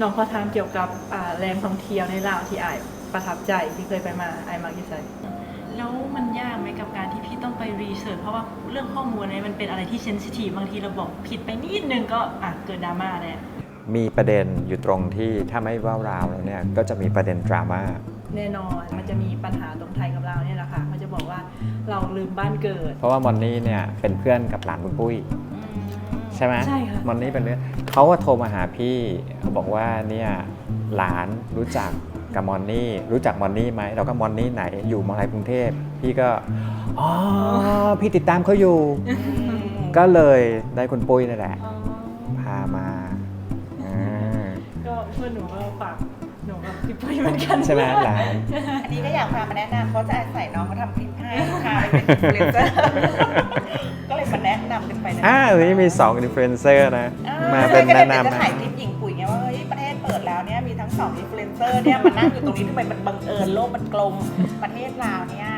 น้องขอถามเกี่ยวกับอ่าแรงท่องเที่ยวในลาวที่อายประทับใจที่เคยไปมาอายมากที่สุดแล้วมันยากไหมกับการที่พี่ต้องไปรีเสิร์ชเพราะว่าเรื่องข้อมูลอะไรมันเป็นอะไรที่เซนซิทีฟบางทีเราบอกผิดไปนิดนึงก็อะเกิดดราม่าเลยมีประเด็นอยู่ตรงที่ถ้าไม่ว่าราวแล้วเนี่ยก็จะมีประเด็นดราม่าแน่นอนมันจะมีปัญหาตรงไทยกับเราเนี่ยแหละค่ะเขาจะบอกว่าเราลืมบ้านเกิด เพราะว่ามอนนี่เนี่ยเป็นเพื่อนกับหลานคุณปุ้ย ใช่ไหมใช่ค่ะมอนนี่เป็นเพื่อนเขาก็โทรมาหาพี่เขาบอกว่าเนี่ยหลานรู้จักกับมอนนี่รู้จักมอนนี่ไหมเราก็มอนนี่ไหนอยู่มหาลัยกรุงเทพพี่ก็อ๋อพี่ติดตามเขาอยู่ ก็เลยได้คุณปุ้ยนั่นแหละอ๋อพามาอ่าก็เพื่อนหนูก็ฝากหนูกับพี่ปุ้ยเหมือนกันใช่ไหมหลาน อันนี้ก็อยากพามาแนะนำเขาจะอาศัยน้องเขาทำคลิปให้พาไปเป็นอินฟลูเอนเซอร์ ไปนะอ่าวันนี้มี2อินฟลูเอนเซอร์นะอ่มาเป็นก็แนะเลยจะนำถ่ายคลิปหญิงปุ๋ยไงว่าเฮ้ยประเทศเปิดแล้วเนี่ยมีทั้งสองอินฟลูเอนเซอร์เนี่ยมานั่งอยู่ตรงนี้ทำไมมันบังเอิญโลกมันกลมประเทศลาวเนี่ย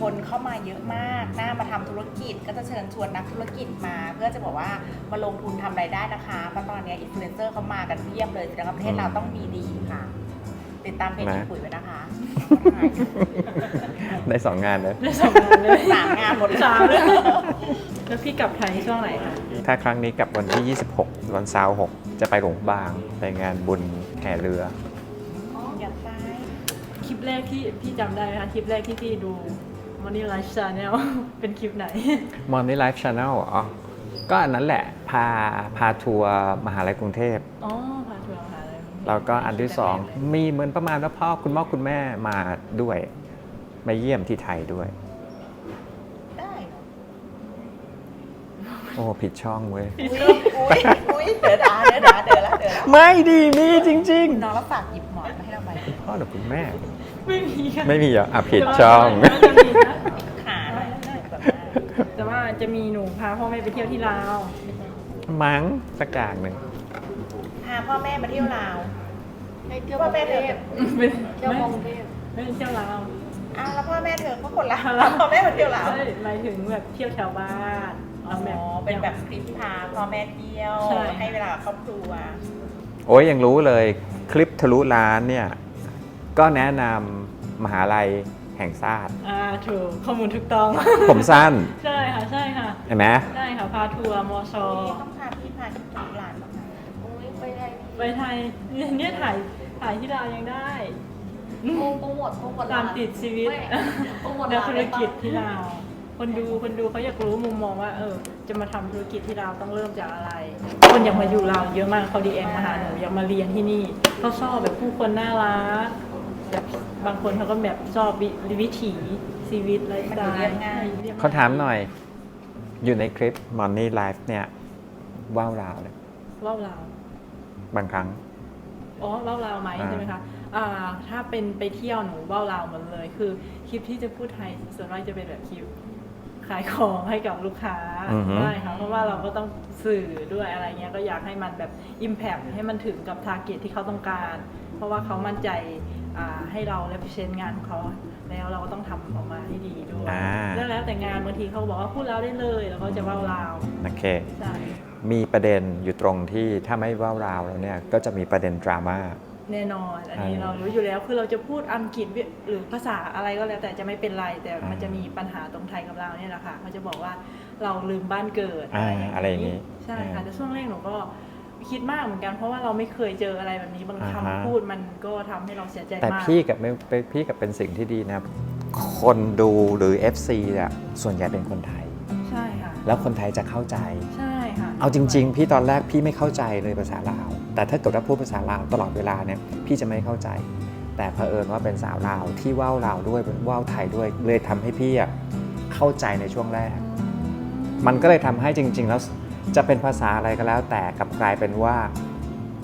คนเข้ามาเยอะมากน่ามาทำธุรกิจ ก็จะเชิญชวนนักธุรกิจมา เพื่อจะบอกว่ามาลงทุนทำรายได้นะคะเพราะตอนเนี้อินฟลูเอนเซอร์เขามากันเพียบเลยแสดงว่าประเทศเราต้องมีดีค่ะ ติดตามเพจหญิงปุ๋ยไว้นะคะ ได้สองงานเลยได้สองงานเลยสามงานหมดเลยสามเลย แล้วพี่กลับไทยช่วงไหนคะ ถ้าครั้งนี้กลับวันที่ 26 วันเสาร์6จะไปหลวงบางไปงานบุญแห่เรือ อยากไปคลิปแรกที่พี่จำได้ไหมคะ คลิปแรกที่พี่ดู Money Life Channel เป็นคลิปไหน Money Life Channel เหรอก็อันนั้นแหละ พาพาทัวร์มหาลัยกรุงเทพ อ๋อพาทัวร์หาอะไรแล้วก็อันที่สองมีเหมือนประมาณว่าพ่อคุณพ่อคุณแม่มาด้วย มาเยี่ยมที่ไทยด้วย ได้เหรอ โอ้ผิดช่องเว้ย อุ้ยอุ้ยอุ้ยเดือดาเดือดาเดือดละเดือดละไม่ดีมีจริง น้องแล้วฝากหยิบหมอนมาให้เราไปๆพ่อหรือคุณแม่ ไม่มีค่ะไม่มีเหรออะผิดช่อง แต่ว่าจะมีนะขาหน่อยแบบแต่ว่าจะมีหนูพาพ่อแม่ไปเที่ยวที่ลาวมั้งสักอย่างหนึ่ง พาพ่อแม่มาเที่ยวลาวให้เที่ยวพ่อกรุแม่งเธเทอพเป็นเที่ยวไม่กรุงเทพไม่ได้เที่ยวลาวอ้าวแล้วพ่อแม่เธอก็คนลาวพ่อแม่มาเที่ยวลาว ใช่หมายถึงแบบเที่ยวแถวบ้าน อ๋เอาแบบอเป็นแบบคลิปพาพ่อแม่เที่ยวใช่ ให้เวลากับครอบครัว โอ้ยยังรู้เลยคลิปทะลุล้านเนี่ย ก็แนะนำมหาลัยแห่งชาติ อ่าถูกข้อมูลถูกต้อง ผมสั้นใช่ค่ะ ใช่ค่ะ เห็นไหมใช่ค่ะ พาทัวร์มอชอนี่ต้องพาพี่พาที่ทุกร้านบ้างนะโอ้ยไปไทยไปไทยเนี่ยถ่ายถ่ายที่ลาวยังได้โปรโปรโมทโปรโมทตามติดชีวิตไม่โปรโมทแนวร้านธุรได้ปะกิจที่ลาว คนดูคนดูเขาอยากรู้มุมมองว่า เออ จะมาทำธุรกิจที่ลาวต้องเริ่มจากอะไร คนอยากมาอยู่ลาวเยอะมากเขาดีเอ็มมาหาหนูอยากมาเรียนที่นี่เขาชอบแบบผู้คนน่ารักแบบบางคนเขาก็แบบชอบวิวิถีชีวิตไลฟ์สไตล์รียบง่ยเขาถามหน่อย อยู่ในคลิป Money Life เนี่ยว่าวราวเลยเล่าลาวบางครั้ง อ๋อเล่าลาวไหมอ่า ใช่ไหมคะอ่าถ้าเป็นไปเที่ยวหนูเล่าลาวหมดเลย คือคลิปที่จะพูดไทยส่วนมากจะเป็นแบบคลิป ขายของให้กับลูกค้าอือฮึใช่ค่ะเพราะว่าเราก็ต้องสื่อด้วยอะไรเงี้ยก็อยากให้มันแบบ Impact ให้มันถึงกับ t a r g e t ที่เขาต้องการ เพราะว่าเขามั่นใจอ่าให้เรา represent งานของเขาแล้วเราก็ต้องทำออกมาให้ดีด้วยอ่า แล้วแล้วแต่งานบางทีเขาบอกว่าพูดแล้วได้เลยแล้วก็จะเล่าลาวโอเค ใช่มีประเด็นอยู่ตรงที่ถ้าไม่ว่าวราวแล้วเนี่ยก็จะมีประเด็นดราม่า แน่นอน อันนี้อ่าเรารู้อยู่แล้วคือเราจะพูดอังกฤษหรือภาษาอะไรก็แล้วแต่จะไม่เป็นไร แต่อ่ามัมันจะมีปัญหาตรงไทยกับเราเนี่ยแหละค่ะเขาจะบอกว่าเราลืมบ้านเกิดอ่าอะไรอย่างนี้ใช่ค่ะอ่าแต่ช่วงแรกหนูก็คิดมากเหมือนกันเพราะว่าเราไม่เคยเจออะไรแบบนี้บางอ่าฮะคำพูดมันก็ทำให้เราเสียใจแต่มากพี่กับไม่พี่กับเป็นสิ่งที่ดีนะ คนดูหรือ FC อะส่วนใหญ่เป็นคนไทยใช่ค่ะแล้วคนไทยจะเข้าใจใช่ค่ะเอาจริง ๆ พี่ตอนแรกพี่ไม่เข้าใจเลยภาษาลาว แต่ถ้าเกิดว่าพูดภาษาลาวตลอดเวลาเนี่ยพี่จะไม่เข้าใจ แต่เผอิญว่าเป็นสาวลาวที่ว่าวลาวด้วยว่าวไทยด้วยเลยทำให้พี่อะเข้าใจในช่วงแรก มันก็เลยทำให้จริง ๆ แล้วจะเป็นภาษาอะไรก็แล้ว แต่กลับกลายเป็นว่า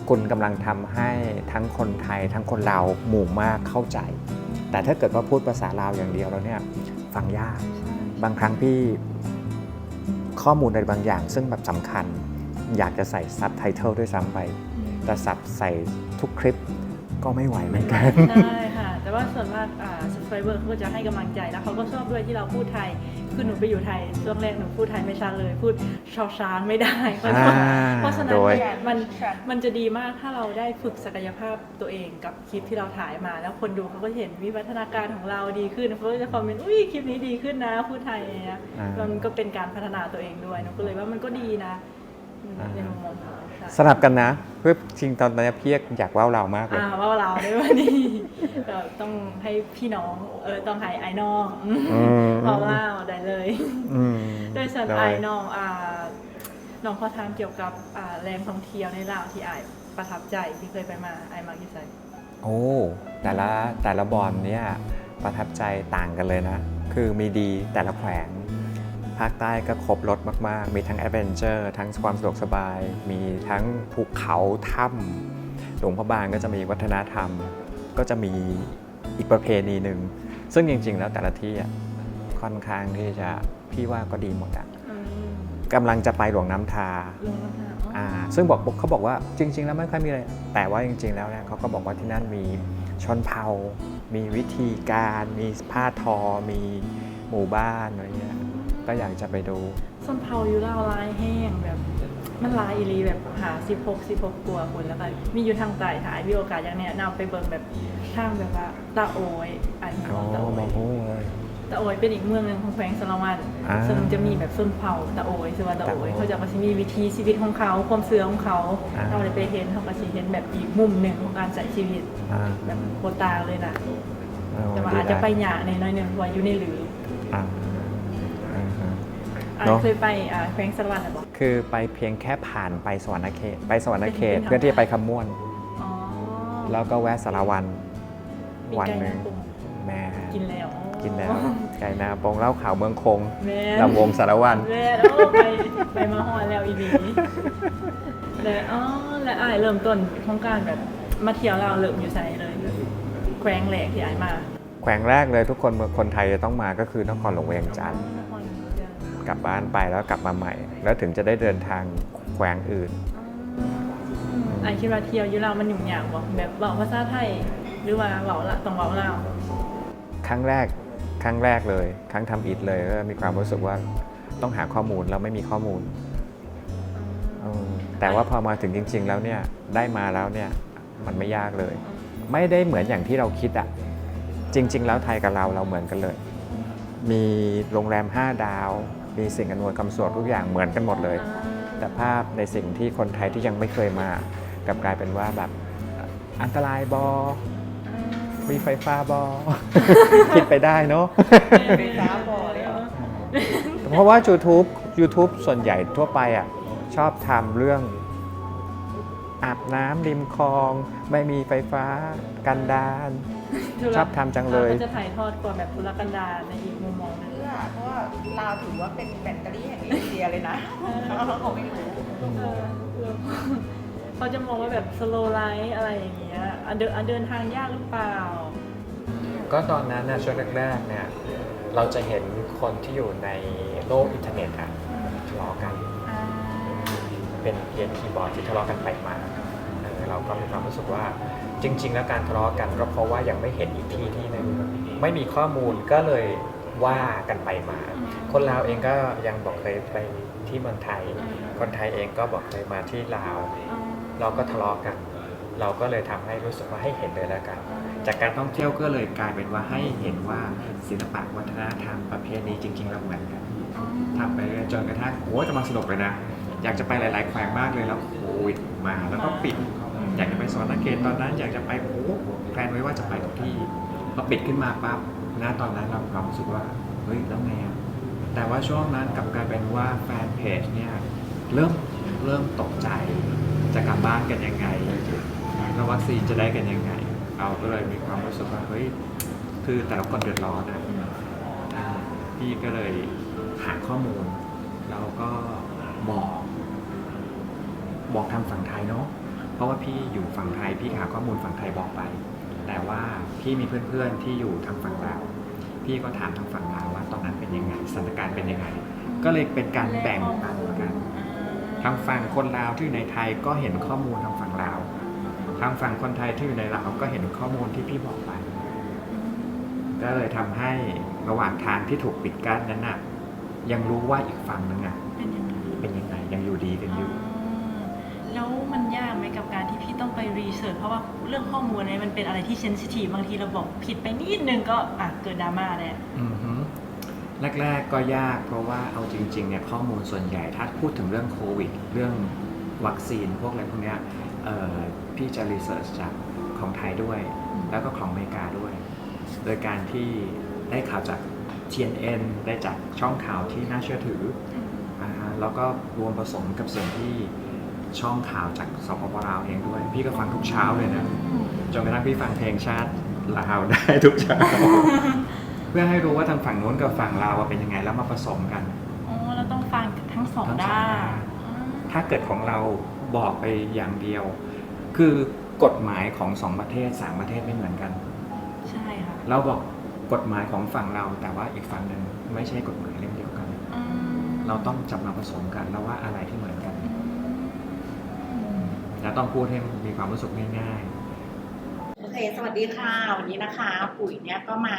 คุณกำลังทำให้ทั้งคนไทย ทั้งคนลาวหมู่มากเข้าใจ แต่ถ้าเกิดว่าพูดภาษาลาวอย่างเดียวแล้วเนี่ยฟังยากบางครั้งพี่ข้อมูลในบางอย่าง ซึ่งแบบสำคัญ อยากจะใส่ซับไตเติลด้วยซ้ำไป แต่สับใส่ทุกคลิปก็ไม่ไหวเหมือนกันใช่ค่ะ แต่ว่าส่วนมากอ่า subscriber เขาก็จะให้กำลังใจแล้วเขาก็ชอบด้วยที่เราพูดไทย คือหนูไปอยู่ไทยช่วงแรกหนูพูดไทยไม่ชัดเลย พูดชาวช้างไม่ได้อ่าเพราะฉะนั้นโดย เนี่ยมันค่ะมันจะดีมากถ้าเราได้ฝึกศักยภาพตัวเองกับคลิปที่เราถ่ายมา แล้วคนดูเขาก็เห็นวิวัฒนาการของเราดีขึ้นเขาก็จะคอมเมนต์อุ้ยคลิปนี้ดีขึ้นนะพูดไทยอย่างเงี้ยอ่ามันก็เป็นการพัฒนาตัวเองด้วยหนูก็เลยว่ามันก็ดีนะอืมอ่าในมุมมองของเราใช่ สลับกันนะ เพื่อจริงตอนนี้พี่อยากว่าวเรามากเลยอ่าว่าเราได้วันนี้ก็ต้องให้พี่น้องเออต้องให้ไอ้น้องอืมเราเล่าได้เลยอืมโดยฉันได้ไอ้น้องอ่าน้องขอถามเกี่ยวกับอ่าแรงท่องเที่ยวในลาวที่ไอ้ายประทับใจที่เคยไปมาไอ้ายมากที่สุดโอ้แต่ละแต่ละบอลเนี่ยประทับใจต่างกันเลยนะ คือมีดีแต่ละแขวง ภาคใต้ก็ครบรถมาก ๆ มีทั้งแอดเวนเจอร์ทั้งความสะดวกสบาย มีทั้งภูเขาถ้ำหลวงพระบางก็จะมีวัฒนธรรม ก็จะมีอีกประเพณีหนึ่ง ซึ่งจริง ๆ แล้วแต่ละที่อะค่อนข้างที่จะพี่ว่าก็ดีหมดอะอืมกำลังจะไปหลวงน้ำทาลงน้ำหนักอ่าซึ่งบอกเขาบอกว่าจริง ๆ แล้วไม่ค่อยมีอะไร แต่ว่าจริง ๆ แล้วเนี่ยเขาก็บอกว่าที่นั่นมีชนเผ่า มีวิธีการ มีผ้าทอ มีหมู่บ้านอะไรเงี้ย ก็อยากจะไปดูส้นเผาอยู่ลาวลายแห้งแบบ มันลายอีหลีแบบหาสิบหกสิบหกตัวคนแล้วก็มีอยู่ทางใต้ถ่ายมีโอกาสอย่างเนี้ยนำไปเบิ่งแบบทางแบบว่าตาโอยอันนี้อ๋อตาโอมายโหเลย ตะโอยเป็นอีกเมืองหนึ่งของแขวงสารวันอ่า ซึ่งจะมีแบบส้นเผาตะโอยซึ่งว่าตะโอยตะโอยเขาจะก็จะมีวิถีชีวิตของเขาความเสื่อของเขาอ่าเราเลยไปเห็นเขาก็จะเห็นแบบอีกมุมหนึ่งของการใช้ชีวิตอ่าแบบโคตางเลยนะเออแต่ว่าดีอาจจะไปได้หยาในน้อยหนึ่งเพราะว่าอยู่ในหรือ อ่าอ่าฮะ อ่าเนอะ เคยไปอ่าแขวงสารวันหรือเปล่าคือไปเพียงแค่ผ่านไปสวรรณเขต ไปสวรรณเขตเป็นทางเพื่อที่จะไปคำม่วน อ๋อแล้วก็แวะสารวัน มีวันไก่หนึ่งน้ำปรุงแม่กินแล้วกินแล้ว ไก่นาปงเหล้าขาวเมืองคงแม่ลำวงสารวัน แม่โอ้ไปไปมาฮอนแล้วอีนีแล้วอ๋อและอายเริ่มต้นของการแบบมาเที่ยวเราวเริ่มอยู่ใส่เลย แขวงแหลกที่อายมา แขวงแรกเลยทุกคนคนไทยจะต้องมาก็คือนครหลวงเวียงจันทร์ กลับบ้านไปแล้วกลับมาใหม่ แล้วถึงจะได้เดินทางแขวงอื่นอายคิดว่าเที่ยวอยู่เราวมันยุ่งยากบ่แบบเว้าภาษาไทย หรือว่าเว้าละต้องเว้าลาวครั้งแรกครั้งแรกเลย ครั้งทำอิฐเลยก็มีความรู้สึกว่าต้องหาข้อมูลแล้วไม่มีข้อมูลเออแต่ว่าพอมาถึงจริง ๆ แล้วเนี่ยได้มาแล้วเนี่ยมันไม่ยากเลย ไม่ได้เหมือนอย่างที่เราคิดอะจริง ๆ แล้วไทยกับเราเราเหมือนกันเลย มีโรงแรม 5 ดาว มีสิ่งอำนวยความสะดวกทุกอย่างเหมือนกันหมดเลย แต่ภาพในสิ่งที่คนไทยที่ยังไม่เคยมากลับกลายเป็นว่าแบบอันตรายบอมีไฟฟ้าบอ คิดไปได้เนาะไปฟ้าบ่อเลยเหรอเพราะว่า YouTube YouTube ส่วนใหญ่ทั่วไปอะชอบทำเรื่องอาบน้ำริมคลอง ไม่มีไฟฟ้ากันดาน ชอบทำจังเลยก็จะถ่ายทอดกว่าแบบธุรกันดารในอีก ลาวถือว่าเป็นแบตเตอรี่แห่งเอเชียเลยนะเขาไม่รู้เออเออเขาจะมองว่าแบบสโลไลท์อะไรอย่างเงี้ยอะเดินอะเดินทางยากหรือเปล่า ก็ตอนนั้นนะช่วงแรกๆเนี่ยเราจะเห็นคนที่อยู่ในโลกอินเทอร์เน็ตอะทะเลาะกัน เป็นเพียงคีย์บอร์ดที่ทะเลาะกันไปมาเออเราก็มีความรู้สึกว่าจริง ๆ แล้วการทะเลาะกันก็เพราะว่ายังไม่เห็นอีกที่ที่หนึงไม่มีข้อมูลก็เลย ว่ากันไปมา คนลาวเองก็ยังบอกเคยไปที่เมืองไทย คนไทยเองก็บอกเคยมาที่ลาว เราก็ทะเลาะกัน เราก็เลยทำให้รู้สึกว่าให้เห็นเลยแล้วกัน จากการท่องเที่ยวก็เลยกลายเป็นว่าให้เห็นว่าศิลปะวัฒนธรรมประเพณีจริงๆเราเหมือนกันทำไปเรื่อยๆจนกระทั่งโอ้ยกำลังสนุกเลยนะ อยากจะไปหลายๆแขวงมากเลยแล้วโควิดมาแล้วก็ปิด อยากจะไปสวรรณเขตตอนนั้น อยากจะไปโอ้โหแพลนไว้ว่าจะไปทุกที่พอปิดขึ้นมาปั๊บ ณตอนนั้นเราความรู้สึกว่าเฮ้ยแล้วไงอะแต่ว่าช่วงนั้นกลับกลายเป็นว่าแฟนเพจเนี่ยเริ่มเริ่มตกใจจะกลับบ้านกันยังไงแล้ววัคซีนจะได้กันยังไง เราก็เลยมีความรู้สึกว่าเฮ้ยคือแต่ละคนเดือดร้อนอะอ่าพี่ก็เลยหาข้อมูล แล้วก็บอกบอกทางฝั่งไทยเนาะเพราะว่าพี่อยู่ฝั่งไทยพี่หาข้อมูลฝั่งไทยบอกไป แต่ว่าพี่มีเพื่อนๆที่อยู่ทางฝั่งลาวพี่ก็ถามทางฝั่งลาวว่าตอนนั้นเป็นยังไงสถานการณ์เป็นยังไง ก็เลยเป็นการแบ่งปันกันทางฝั่งคนลาวที่อยู่ในไทยก็เห็นข้อมูลทางฝั่งลาว ทางฝั่งคนไทยที่อยู่ในลาวก็เห็นข้อมูลที่พี่บอกไป ก็เลยทำให้ระหว่างทางที่ถูกปิดกั้นนั้นน่ะยังรู้ว่าอีกฝั่งนึงอะเป็นยังไงเป็นยังไงยังอยู่ดีกันอยู่ กไหมกับการที่พี่ต้องไปรีเสิร์ชเพราะว่าเรื่องข้อมูลเนี่ยมันเป็นอะไรที่เซนซิทีฟบางทีเราบอกผิดไปนิดนึงก็อะเกิดดราม่าเลยอือฮึแรกๆก็ยากเพราะว่าเอาจริงๆเนี่ยข้อมูลส่วนใหญ่ถ้าพูดถึงเรื่องโควิด เรื่องวัคซีนพวกอะไรพวกเนี้ยเอ่อพี่จะรีเสิร์ชจากของไทยด้วย แล้วก็ของอเมริกาด้วย โดยการที่ได้ข่าวจาก TNN ได้จากช่องข่าวที่น่าเชื่อถืออ่าฮะแล้วก็รวมผสมกับสิ่งที่ ช่องข่าวจากสปปลาวเองด้วย พี่ก็ฟังทุกเช้าเลยนะจนกระทั่งพี่ฟังเพลงชาติลาวได้ทุกเช้า เพื่อให้รู้ว่าทางฝั่งนู้นกับฝั่งลาวว่าเป็นยังไงแล้วมาผสมกันอ๋อเราต้องฟังทั้งสองทั้งสองด้าด้านนถ้าเกิดของเราบอกไปอย่างเดียว คือกฎหมายของสองประเทศสามประเทศไม่เหมือนกัน ใช่ค่ะเราบอกกฎหมายของฝั่งเราแต่ว่าอีกฝั่งหนึ่งไม่ใช่กฎหมายเล่มเดียวกันอืมเราต้องจับมาผสมกันแล้วว่าอะไรที่เหมือนกัน อืม แล้ว ต้องพูดให้มีความรู้สึกง่ายโอเค สวัสดีค่ะ วันนี้นะคะ ปุ๋ยเนี่ยก็มา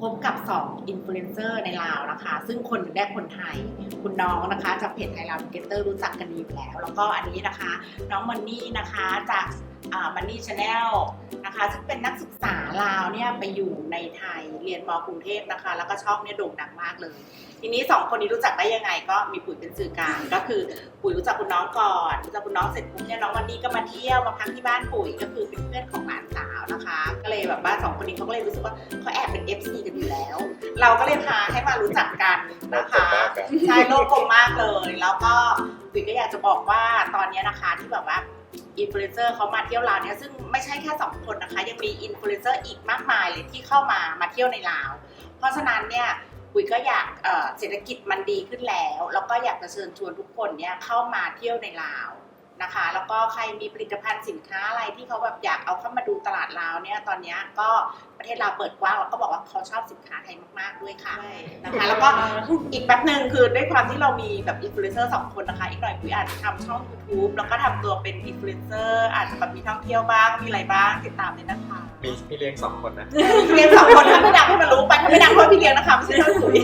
พบกับ2อินฟลูเอนเซอร์ในลาวนะคะ ซึ่งคนหนึ่งคนไทย คุณน้องนะคะจากเพจไทยลาวเกตเตอร์รู้จักกันดีอยู่แล้ว แล้วก็อันนี้นะคะ น้องมันนี่นะคะจาก มันนี่ชาแนลนะคะซึ่งเป็นนักศึกษาลาวเนี่ยไปอยู่ในไทยเรียนมกรุงเทพนะคะ แล้วก็ช่องเนี่ยโด่งดังมากเลย ทีนี้สองคนนี้รู้จักได้ยังไงก็มีปุ๋ยเป็นสื่อกลางก็คือปุ๋ยรู้จักคุณน้องก่อนรู้จักคุณน้องเสร็จปุ๊บเนี่ยน้องวันนี้ก็มาเที่ยวมาพักที่บ้านปุ๋ยก็คือเป็นเพื่อนของหลานสาวนะคะ ก็เลยแบบว่าสองคนนี้เขาก็เลยรู้สึกว่าเขาแอบเป็น FC กันอยู่แล้ว เราก็เลยพาให้มารู้จักกันนะคะใช่โลกกลมมากเลย แล้วก็ปุ๋ยก็อยากจะบอกว่าตอนเนี้ยนะคะที่แบบว่า อินฟลูเอนเซอร์เขามาเที่ยวลาวเนี่ยซึ่งไม่ใช่แค่สองคนนะคะ ยังมีอินฟลูเอนเซอร์อีกมากมายเลยที่เข้ามามาเที่ยวในลาว เพราะฉะนั้นเนี่ยปุ๋ยก็อยากเอ่อเศรษฐกิจมันดีขึ้นแล้ว แล้วก็อยากจะเชิญชวนทุกคนเนี่ยเข้ามาเที่ยวในลาว นะคะ แล้วก็ใครมีผลิตภัณฑ์สินค้าอะไรที่เขาแบบอยากเอาเข้ามาดูตลาดลาวเนี่ยตอนเนี้ยก็ประเทศลาวเปิดกว้างแล้วก็บอกว่าเขาชอบสินค้าไทยมาก ๆด้วยค่ะนะคะ แล้วก็อีกแป๊บหนึ่งคือด้วยความที่เรามีแบบอินฟลูเอนเซอร์สองคนนะคะ อีกหน่อยปุ๋ยอาจจะทำช่อง YouTube แล้วก็ทำตัวเป็นอินฟลูเอนเซอร์อาจจะแบบมีท่องเที่ยวบ้างมีอะไรบ้างติดตามเลยนะคะๆมีพี่เลี้ยงสองคนนะพี่เลี้ยงสองคนถ้าไม่ดังให้มันรู้ไปถ้าไม่ดังเพราะพี่เลี้ยงนะคะไม่ใช่เท่าปุ๋ย